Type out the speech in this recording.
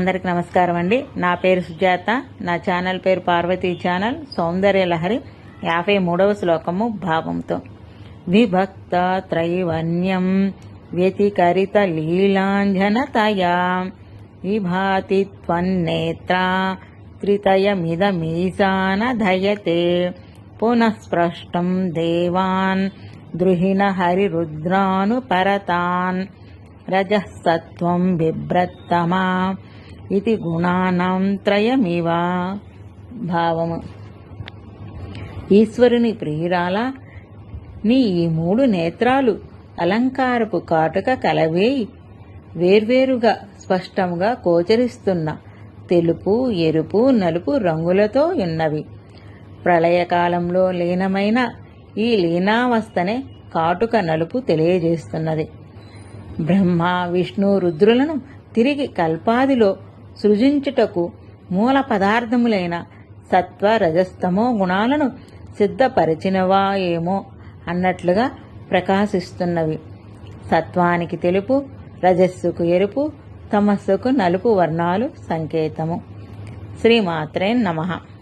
అందరికి నమస్కారం అండి. నా పేరు సుజాత. నా ఛానల్ పేరు పార్వతీ ఛానల్. సౌందర్య లహరి. యాభై మూడవ శ్లోకము భావంతో. విభక్త త్రైవన్యం వ్యతికరిత లీలాంజనతయా. విభాతి త్వన్నేత్రా త్రితయమిదమీశానధయతే పునఃస్పృష్టం దేవాన్ ద్రుహిణ హరిరుద్రాను పరతాన్ రజసత్వం బిభ్రత్తమా ఇది గుణానాం త్రయమివ భావము ఈశ్వరుని ప్రియురాల నీ ఈ మూడు నేత్రాలు అలంకారపు కాటుక కలవేయి. వేర్వేరుగా స్పష్టంగా గోచరిస్తున్న తెలుపు ఎరుపు నలుపు రంగులతో ఉన్నవి. ప్రళయకాలంలో లీనమైన ఈ లీనావస్థనే కాటుక నలుపు తెలియజేస్తున్నది. బ్రహ్మ విష్ణు రుద్రులను తిరిగి కల్పాదిలో సృజించుటకు మూల పదార్థములైన సత్వ రజస్తమో గుణాలను సిద్ధపరిచినవా ఏమో అన్నట్లుగా ప్రకాశిస్తున్నవి. సత్వానికి తెలుపు రజస్సుకు ఎరుపు తమస్సుకు నలుపు వర్ణాలు సంకేతము. శ్రీమాత్రే నమః.